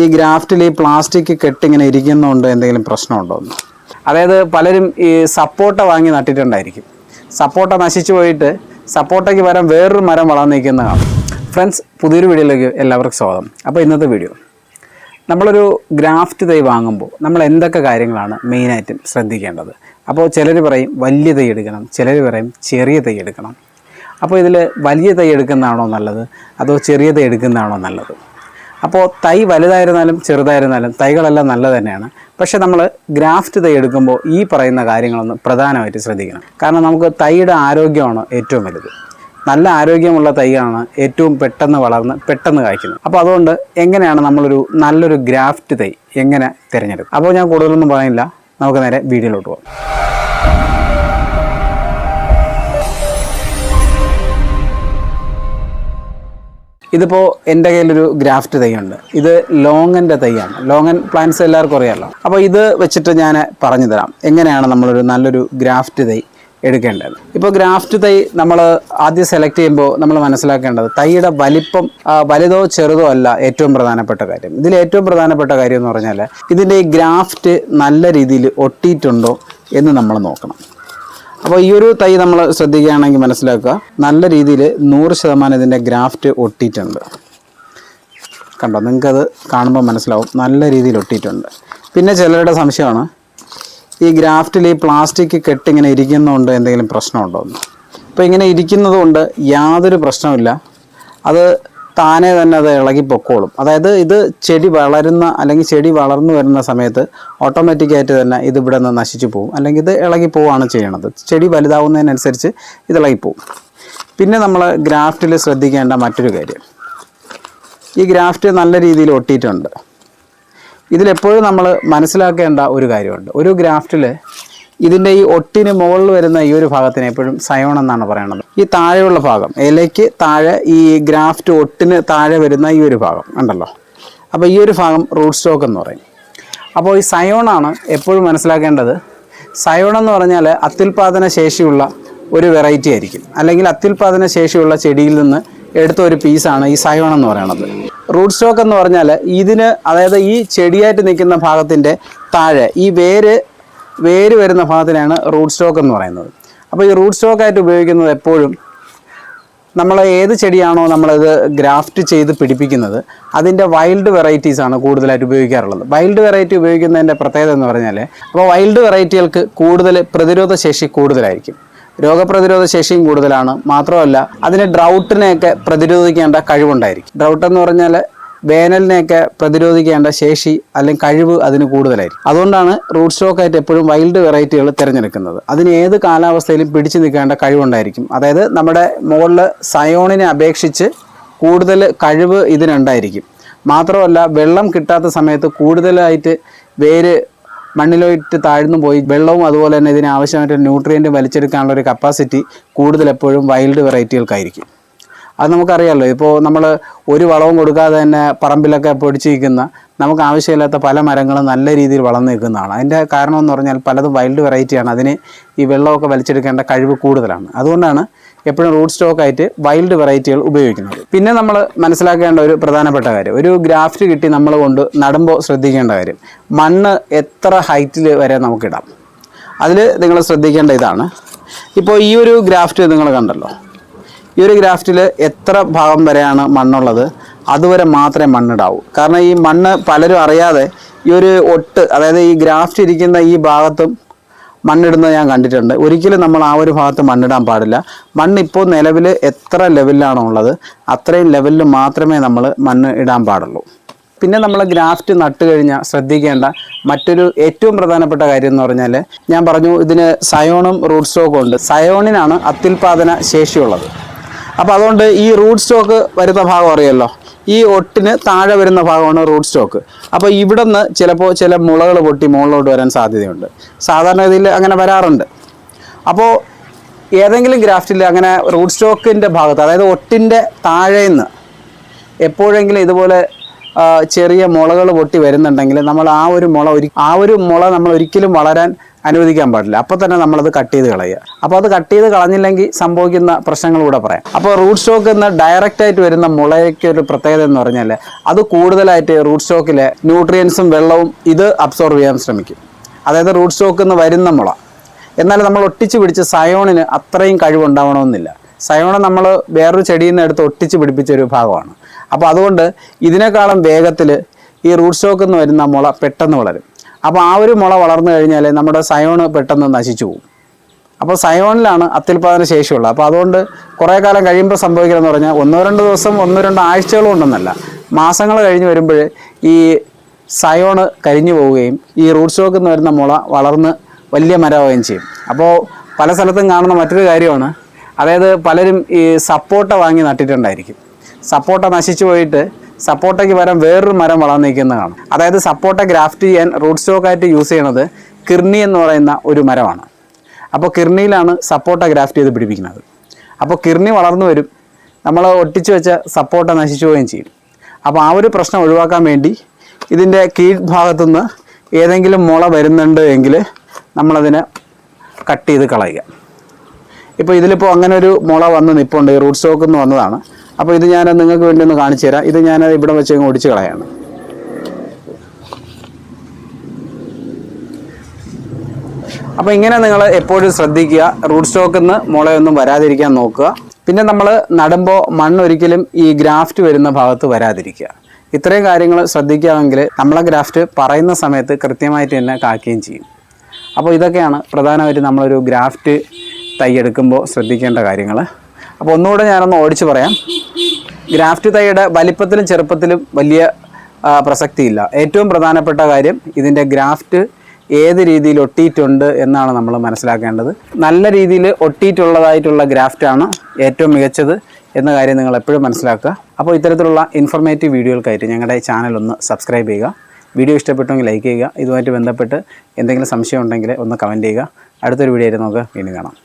ഈ ഗ്രാഫ്റ്റിൽ ഈ പ്ലാസ്റ്റിക് കെട്ടിങ്ങനെ ഇരിക്കുന്നതുകൊണ്ട് എന്തെങ്കിലും പ്രശ്നമുണ്ടോ എന്ന്? അതായത് പലരും ഈ സപ്പോട്ട വാങ്ങി നട്ടിട്ടുണ്ടായിരിക്കും. സപ്പോട്ട നശിച്ചു പോയിട്ട് സപ്പോട്ടയ്ക്ക് പകരം വേറൊരു മരം വളർന്നു നിൽക്കുന്ന കാണും. ഫ്രണ്ട്സ് പുതിയൊരു വീഡിയോയിലേക്ക് എല്ലാവർക്കും സ്വാഗതം. അപ്പോൾ ഇന്നത്തെ വീഡിയോ. നമ്മളൊരു ഗ്രാഫ്റ്റ് തൈ വാങ്ങുമ്പോൾ നമ്മൾ എന്തൊക്കെ കാര്യങ്ങളാണ് മെയിനായിട്ടും ശ്രദ്ധിക്കേണ്ടത്? അപ്പോൾ ചിലർ പറയും വലിയ തൈ എടുക്കണം ചിലർ പറയും ചെറിയ തൈ എടുക്കണം. അപ്പോൾ ഇതിൽ വലിയ തൈ എടുക്കുന്നതാണോ നല്ലത്? അതോ ചെറിയ തൈ എടുക്കുന്നതാണോ നല്ലത്? അപ്പോൾ തൈ വലുതായിരുന്നാലും ചെറുതായിരുന്നാലും തൈകളെല്ലാം നല്ല തന്നെയാണ്. പക്ഷേ നമ്മൾ ഗ്രാഫ്റ്റ് തൈ എടുക്കുമ്പോൾ ഈ പറയുന്ന കാര്യങ്ങളൊന്ന് പ്രധാനമായിട്ട് ശ്രദ്ധിക്കണം. കാരണം നമുക്ക് തൈയുടെ ആരോഗ്യമാണ് ഏറ്റവും വലുത്. നല്ല ആരോഗ്യമുള്ള തൈയാണ് ഏറ്റവും പെട്ടെന്ന് വളർന്ന് പെട്ടെന്ന് കായ്ക്കുന്നത്. അപ്പോൾ അതുകൊണ്ട് എങ്ങനെയാണ് നമ്മളൊരു നല്ലൊരു ഗ്രാഫ്റ്റ് തൈ എങ്ങനെ തിരഞ്ഞെടുക്കും അപ്പോൾ ഞാൻ കൂടുതലൊന്നും പറയുന്നില്ല. നമുക്ക് നേരെ വീഡിയോയിലോട്ട് പോകാം. ഇതിപ്പോൾ എന്റെ കയ്യിലൊരു ഗ്രാഫ്റ്റ് തൈയുണ്ട്. ഇത് ലോങ്ങന്റെ തൈയാണ്. ലോങ്ങൻ പ്ലാന്റ്സ് എല്ലാവർക്കും അറിയാമല്ലോ അപ്പോൾ ഇത് വെച്ചിട്ട് ഞാൻ പറഞ്ഞു തരാം. എങ്ങനെയാണ് നമ്മളൊരു നല്ലൊരു ഗ്രാഫ്റ്റ് തൈ എടുക്കേണ്ടത്? ഇപ്പോൾ ഗ്രാഫ്റ്റ് തൈ നമ്മൾ ആദ്യം സെലക്ട് ചെയ്യുമ്പോൾ നമ്മൾ മനസ്സിലാക്കേണ്ടത് തൈയുടെ വലിപ്പം വലുതോ ചെറുതോ അല്ല ഏറ്റവും പ്രധാനപ്പെട്ട കാര്യം. ഇതിൽ ഏറ്റവും പ്രധാനപ്പെട്ട കാര്യം എന്ന് പറഞ്ഞാൽ ഇതിന്റെ ഈ ഗ്രാഫ്റ്റ് നല്ല രീതിയിൽ ഒട്ടിയിട്ടുണ്ടോ എന്ന് നമ്മൾ നോക്കണം. അപ്പോൾ ഈ ഒരു തൈ നമ്മൾ ശ്രദ്ധിക്കുകയാണെങ്കിൽ മനസ്സിലാക്കുക. നല്ല രീതിയിൽ നൂറ് ശതമാനം ഇതിന്റെ ഗ്രാഫ്റ്റ് ഒട്ടിയിട്ടുണ്ട്. കണ്ടോ? നിങ്ങൾക്കത് കാണുമ്പോൾ മനസ്സിലാവും. നല്ല രീതിയിൽ ഒട്ടിയിട്ടുണ്ട്. പിന്നെ ചിലരുടെ സംശയമാണ് ഈ ഗ്രാഫ്റ്റിൽ ഈ പ്ലാസ്റ്റിക് കെട്ടിങ്ങനെ ഇരിക്കുന്നതുകൊണ്ട് എന്തെങ്കിലും പ്രശ്നമുണ്ടോ എന്ന്. അപ്പോൾ ഇങ്ങനെ ഇരിക്കുന്നതുകൊണ്ട് യാതൊരു പ്രശ്നമില്ല അത് താനേ തന്നെ അത് ഇളകി പൊക്കോളും. അതായത് ഇത് ചെടി വളരുന്ന അല്ലെങ്കിൽ ചെടി വളർന്നു വരുന്ന സമയത്ത് ഓട്ടോമാറ്റിക്കായിട്ട് തന്നെ ഇത് ഇവിടെ നിന്ന് നശിച്ചു പോകും അല്ലെങ്കിൽ ഇത് ഇളകി പോവുകയാണ് ചെയ്യണത്. ചെടി വലുതാവുന്നതിനനുസരിച്ച് ഇത് ഇളകിപ്പോവും പിന്നെ നമ്മൾ ഗ്രാഫ്റ്റിൽ ശ്രദ്ധിക്കേണ്ട മറ്റൊരു കാര്യം. ഈ ഗ്രാഫ്റ്റ് നല്ല രീതിയിൽ ഒട്ടിയിട്ടുണ്ട്. ഇതിലെപ്പോഴും നമ്മൾ മനസ്സിലാക്കേണ്ട ഒരു കാര്യമുണ്ട്. ഒരു ഗ്രാഫ്റ്റിൽ ഇതിന്റെ ഈ ഒട്ടിന് മുകളിൽ വരുന്ന ഈ ഒരു ഭാഗത്തിന് എപ്പോഴും സയോൺ എന്നാണ് പറയുന്നത് ഈ താഴെയുള്ള ഭാഗം ഇലയ്ക്ക് താഴെ ഈ ഗ്രാഫ്റ്റ് ഒട്ടിന് താഴെ വരുന്ന ഈ ഒരു ഭാഗം ഉണ്ടല്ലോ. അപ്പോൾ ഈ ഒരു ഭാഗം റൂട്ട് സ്റ്റോക്ക് എന്ന് പറയും. അപ്പോൾ ഈ സയോണാണ് എപ്പോഴും മനസ്സിലാക്കേണ്ടത്. സയോൺ എന്ന് പറഞ്ഞാൽ അത്യുൽപാദന ശേഷിയുള്ള ഒരു വെറൈറ്റി ആയിരിക്കും. അല്ലെങ്കിൽ അത്യുൽപാദന ശേഷിയുള്ള ചെടിയിൽ നിന്ന് എടുത്ത ഒരു പീസാണ് ഈ സയോൺ എന്ന് പറയുന്നത് റൂട്ട് സ്റ്റോക്ക് എന്ന് പറഞ്ഞാൽ ഇതിന് അതായത് ഈ ചെടിയായിട്ട് നിൽക്കുന്ന ഭാഗത്തിന്റെ താഴെ ഈ വേര് വേര് വരുന്ന ഭാഗത്തിനാണ് റൂട്ട് സ്റ്റോക്ക് എന്ന് പറയുന്നത്. അപ്പോൾ ഈ റൂട്ട് സ്റ്റോക്കായിട്ട് ഉപയോഗിക്കുന്നത് എപ്പോഴും നമ്മൾ ഏത് ചെടിയാണോ നമ്മളത് ഗ്രാഫ്റ്റ് ചെയ്ത് പിടിപ്പിക്കുന്നത് അതിന്റെ വൈൽഡ് വെറൈറ്റീസാണ് കൂടുതലായിട്ട് ഉപയോഗിക്കാറുള്ളത്. വൈൽഡ് വെറൈറ്റി ഉപയോഗിക്കുന്നതിന്റെ പ്രത്യേകത എന്ന് പറഞ്ഞാൽ അപ്പോൾ വൈൽഡ് വെറൈറ്റികൾക്ക് കൂടുതൽ പ്രതിരോധ ശേഷി കൂടുതലായിരിക്കും. രോഗപ്രതിരോധ ശേഷിയും കൂടുതലാണ്. മാത്രമല്ല അതിന് ഡ്രൗട്ടിനെയൊക്കെ പ്രതിരോധിക്കേണ്ട കഴിവുണ്ടായിരിക്കും. ഡ്രൗട്ട് എന്ന് പറഞ്ഞാൽ വേനലിനെയൊക്കെ പ്രതിരോധിക്കേണ്ട ശേഷി അല്ലെങ്കിൽ കഴിവ് അതിന് കൂടുതലായിരിക്കും. അതുകൊണ്ടാണ് റൂട്ട് സ്റ്റോക്ക് ആയിട്ട് എപ്പോഴും വൈൽഡ് വെറൈറ്റികൾ തിരഞ്ഞെടുക്കുന്നത്. അതിന് ഏത് കാലാവസ്ഥയിലും പിടിച്ചു നിൽക്കേണ്ട കഴിവുണ്ടായിരിക്കും. അതായത് നമ്മുടെ മുകളിൽ സയോണിനെ അപേക്ഷിച്ച് കൂടുതൽ കഴിവ് ഇതിനുണ്ടായിരിക്കും. മാത്രമല്ല വെള്ളം കിട്ടാത്ത സമയത്ത് കൂടുതലായിട്ട് വേര് മണ്ണിലോട്ട് താഴ്ന്നു പോയി വെള്ളവും അതുപോലെ തന്നെ ഇതിന് ആവശ്യമായിട്ട് ന്യൂട്രിയന്റ് വലിച്ചെടുക്കാനുള്ള ഒരു കപ്പാസിറ്റി കൂടുതൽ എപ്പോഴും വൈൽഡ് വെറൈറ്റികൾക്കായിരിക്കും അത് നമുക്കറിയാമല്ലോ ഇപ്പോൾ നമ്മൾ ഒരു വളവും കൊടുക്കാതെ തന്നെ പറമ്പിലൊക്കെ പൊടിച്ച് നിൽക്കുന്ന നമുക്ക് ആവശ്യമില്ലാത്ത പല മരങ്ങളും നല്ല രീതിയിൽ വളർന്നു നിൽക്കുന്നതാണ്. അതിന്റെ കാരണം എന്ന് പറഞ്ഞാൽ പലതും വൈൽഡ് വെറൈറ്റിയാണ് അതിന് ഈ വെള്ളമൊക്കെ വലിച്ചെടുക്കേണ്ട കഴിവ് കൂടുതലാണ്. അതുകൊണ്ടാണ് എപ്പോഴും റൂട്ട് സ്റ്റോക്ക് ആയിട്ട് വൈൽഡ് വെറൈറ്റികൾ ഉപയോഗിക്കുന്നത്. പിന്നെ നമ്മൾ മനസ്സിലാക്കേണ്ട ഒരു പ്രധാനപ്പെട്ട കാര്യം. ഒരു ഗ്രാഫ്റ്റ് കിട്ടി നമ്മൾ കൊണ്ട് നടുമ്പോൾ ശ്രദ്ധിക്കേണ്ട കാര്യം. മണ്ണ് എത്ര ഹൈറ്റിൽ വരെ നമുക്കിടാം. അതിൽ നിങ്ങൾ ശ്രദ്ധിക്കേണ്ട ഇതാണ്. ഇപ്പോൾ ഈ ഒരു ഗ്രാഫ്റ്റ് നിങ്ങൾ കണ്ടല്ലോ. ഈ ഒരു ഗ്രാഫ്റ്റിൽ എത്ര ഭാഗം വരെയാണ് മണ്ണുള്ളത്? അതുവരെ മാത്രമേ മണ്ണിടാവൂ. കാരണം ഈ മണ്ണ് പലരും അറിയാതെ ഈ ഒരു ഒട്ട് അതായത് ഈ ഗ്രാഫ്റ്റ് ഇരിക്കുന്ന ഈ ഭാഗത്തും മണ്ണിടുന്നത് ഞാൻ കണ്ടിട്ടുണ്ട്. ഒരിക്കലും നമ്മൾ ആ ഒരു ഭാഗത്ത് മണ്ണിടാൻ പാടില്ല. മണ്ണ് ഇപ്പോൾ നിലവിൽ എത്ര ലെവലിലാണോ ഉള്ളത്? അത്രയും ലെവലിൽ മാത്രമേ നമ്മൾ മണ്ണ് ഇടാൻ പാടുള്ളൂ. പിന്നെ നമ്മൾ ഗ്രാഫ്റ്റ് നട്ട് കഴിഞ്ഞാൽ ശ്രദ്ധിക്കേണ്ട മറ്റൊരു ഏറ്റവും പ്രധാനപ്പെട്ട കാര്യം എന്ന് പറഞ്ഞാൽ ഞാൻ പറഞ്ഞു ഇതിന് സയോണും റൂട്ട് സ്റ്റോക്കും ഉണ്ട്. സയോണിനാണ് അത്യുൽപാദന ശേഷിയുള്ളത്. അപ്പോൾ അതുകൊണ്ട് ഈ റൂട്ട് സ്റ്റോക്ക് വരുന്ന ഭാഗം അറിയാമല്ലോ ഈ ഒട്ടിന് താഴെ വരുന്ന ഭാഗമാണ് റൂട്ട് സ്റ്റോക്ക്. അപ്പോൾ ഇവിടെ നിന്ന് ചിലപ്പോൾ ചില മുളകൾ പൊട്ടി മുകളിലോട്ട് വരാൻ സാധ്യതയുണ്ട്. സാധാരണഗതിയിൽ അങ്ങനെ വരാറുണ്ട്. അപ്പോൾ ഏതെങ്കിലും ഗ്രാഫ്റ്റിൽ അങ്ങനെ റൂട്ട് സ്റ്റോക്കിന്റെ ഭാഗത്ത് അതായത് ഒട്ടിന്റെ താഴേന്ന് എപ്പോഴെങ്കിലും ഇതുപോലെ ചെറിയ മുളകൾ പൊട്ടി വരുന്നുണ്ടെങ്കിൽ നമ്മൾ ആ ഒരു മുള ആ ഒരു മുള നമ്മൾ ഒരിക്കലും വളരാൻ അനുവദിക്കാൻ പാടില്ല. അപ്പോൾ തന്നെ നമ്മളത് കട്ട് ചെയ്ത് കളയുക. അപ്പോൾ അത് കട്ട് ചെയ്ത് കളഞ്ഞില്ലെങ്കിൽ സംഭവിക്കുന്ന പ്രശ്നങ്ങൾ കൂടെ പറയാം. അപ്പോൾ റൂട്ട് സ്റ്റോക്ക് എന്ന് ഡയറക്റ്റ് ആയിട്ട് വരുന്ന മുളയ്ക്ക് ഒരു പ്രത്യേകത എന്ന് പറഞ്ഞാൽ അത് കൂടുതലായിട്ട് റൂട്ട് സ്റ്റോക്കിലെ ന്യൂട്രിയൻസും വെള്ളവും ഇത് അബ്സോർവ് ചെയ്യാൻ ശ്രമിക്കും. അതായത് റൂട്ട് സ്റ്റോക്ക് എന്ന് വരുന്ന മുള. എന്നാൽ നമ്മൾ ഒട്ടിച്ച് പിടിച്ച് സയോണിന് അത്രയും കഴിവുണ്ടാവണമെന്നില്ല. സയോണ നമ്മൾ വേറൊരു ചെടിയിൽ നിന്ന് എടുത്ത് ഒട്ടിച്ച് പിടിപ്പിച്ച ഒരു ഭാഗമാണ്. അപ്പോൾ അതുകൊണ്ട് ഇതിനേക്കാളും വേഗത്തിൽ ഈ റൂട്ട് സ്റ്റോക്ക് എന്ന് വരുന്ന മുള പെട്ടെന്ന് വളരും. അപ്പോൾ ആ ഒരു മുള വളർന്നു കഴിഞ്ഞാൽ നമ്മുടെ സയോണ് പെട്ടെന്ന് നശിച്ചു പോകും. അപ്പോൾ സയോണിലാണ് അത്യുൽപാദന ശേഷിയുള്ളത്. അപ്പോൾ അതുകൊണ്ട് കുറേ കാലം കഴിയുമ്പോൾ സംഭവിക്കുന്നതെന്ന് പറഞ്ഞാൽ ഒന്നോ രണ്ടോ ദിവസം ഒന്നോ രണ്ടോ ആഴ്ചകളും ഉണ്ടെന്നല്ല. മാസങ്ങൾ കഴിഞ്ഞ് വരുമ്പോൾ ഈ സയോണ് കരിഞ്ഞു പോവുകയും ഈ റൂട്ട് സ്റ്റോക്കിൽ നിന്ന് വരുന്ന മുള വളർന്ന് വലിയ മരമാവുകയും ചെയ്യും. അപ്പോൾ പല സ്ഥലത്തും കാണുന്ന മറ്റൊരു കാര്യമാണ്. അതായത് പലരും ഈ സപ്പോട്ട വാങ്ങി നട്ടിട്ടുണ്ടായിരിക്കും. സപ്പോട്ട നശിച്ചു പോയിട്ട് സപ്പോട്ടയ്ക്ക് പകരം വേറൊരു മരം വളർന്നു നിൽക്കുന്നതാണ്. അതായത് സപ്പോട്ട ഗ്രാഫ്റ്റ് ചെയ്യാൻ റൂട്ട് സ്റ്റോക്കായിട്ട് യൂസ് ചെയ്യണത് കിർണി എന്ന് പറയുന്ന ഒരു മരമാണ്. അപ്പോൾ കിർണിയിലാണ് സപ്പോട്ട ഗ്രാഫ്റ്റ് ചെയ്ത് പിടിപ്പിക്കുന്നത്. അപ്പോൾ കിർണി വളർന്നു വരും. നമ്മൾ ഒട്ടിച്ചു വെച്ച സപ്പോട്ട നശിച്ചു പോവുകയും ചെയ്യും. അപ്പോൾ ആ ഒരു പ്രശ്നം ഒഴിവാക്കാൻ വേണ്ടി ഇതിന്റെ കീഴ്ഭാഗത്തുനിന്ന് ഏതെങ്കിലും മുള വരുന്നുണ്ട് എങ്കിൽ നമ്മളതിനെ കട്ട് ചെയ്ത് കളയുക. ഇപ്പോൾ ഇതിലിപ്പോൾ അങ്ങനെ ഒരു മുള വന്ന് നിൽപ്പുണ്ട് റൂട്ട് സ്റ്റോക്ക് എന്ന് വന്നതാണ്. അപ്പോൾ ഇത് ഞാൻ നിങ്ങൾക്ക് വേണ്ടി ഒന്ന് കാണിച്ചു തരാം. ഇത് ഞാൻ ഇവിടെ വെച്ച് ഒടിച്ച് കളയാണ്. അപ്പോൾ ഇങ്ങനെ നിങ്ങൾ എപ്പോഴും ശ്രദ്ധിക്കുക. റൂട്ട് സ്റ്റോക്കിൽ നിന്ന് മുളയൊന്നും വരാതിരിക്കാൻ നോക്കുക. പിന്നെ നമ്മൾ നടുമ്പോൾ മണ്ണൊരിക്കലും ഈ ഗ്രാഫ്റ്റ് വരുന്ന ഭാഗത്ത് വരാതിരിക്കുക. ഇത്രയും കാര്യങ്ങൾ ശ്രദ്ധിക്കുകയാണെങ്കിൽ നമ്മളെ ഗ്രാഫ്റ്റ് പറയുന്ന സമയത്ത് കൃത്യമായിട്ട് തന്നെ കാക്കുകയും ചെയ്യും. അപ്പോൾ ഇതൊക്കെയാണ് പ്രധാനമായിട്ട് നമ്മളൊരു ഗ്രാഫ്റ്റ് തൈ ശ്രദ്ധിക്കേണ്ട കാര്യങ്ങൾ അപ്പോൾ ഒന്നുകൂടെ ഞാനൊന്ന് ഓടിച്ച് പറയാം. ഗ്രാഫ്റ്റ് തൈയുടെ വലിപ്പത്തിലും ചെറുപ്പത്തിലും വലിയ പ്രസക്തിയില്ല. ഏറ്റവും പ്രധാനപ്പെട്ട കാര്യം ഇതിന്റെ ഗ്രാഫ്റ്റ് ഏത് രീതിയിൽ ഒട്ടിയിട്ടുണ്ട് എന്നാണ് നമ്മൾ മനസ്സിലാക്കേണ്ടത്. നല്ല രീതിയിൽ ഒട്ടിയിട്ടുള്ളതായിട്ടുള്ള ഗ്രാഫ്റ്റാണ് ഏറ്റവും മികച്ചത് എന്ന കാര്യം നിങ്ങൾ എപ്പോഴും മനസ്സിലാക്കുക. അപ്പോൾ ഇത്തരത്തിലുള്ള ഇൻഫർമേറ്റീവ് വീഡിയോകൾക്കായിട്ട് ഞങ്ങളുടെ ചാനൽ ഒന്ന് സബ്സ്ക്രൈബ് ചെയ്യുക. വീഡിയോ ഇഷ്ടപ്പെട്ടെങ്കിൽ ലൈക്ക് ചെയ്യുക. ഇതുമായിട്ട് ബന്ധപ്പെട്ട് എന്തെങ്കിലും സംശയം ഉണ്ടെങ്കിൽ ഒന്ന് കമന്റ് ചെയ്യുക. അടുത്തൊരു വീഡിയോ ആയിട്ട് നമുക്ക് വീണ്ടും കാണാം.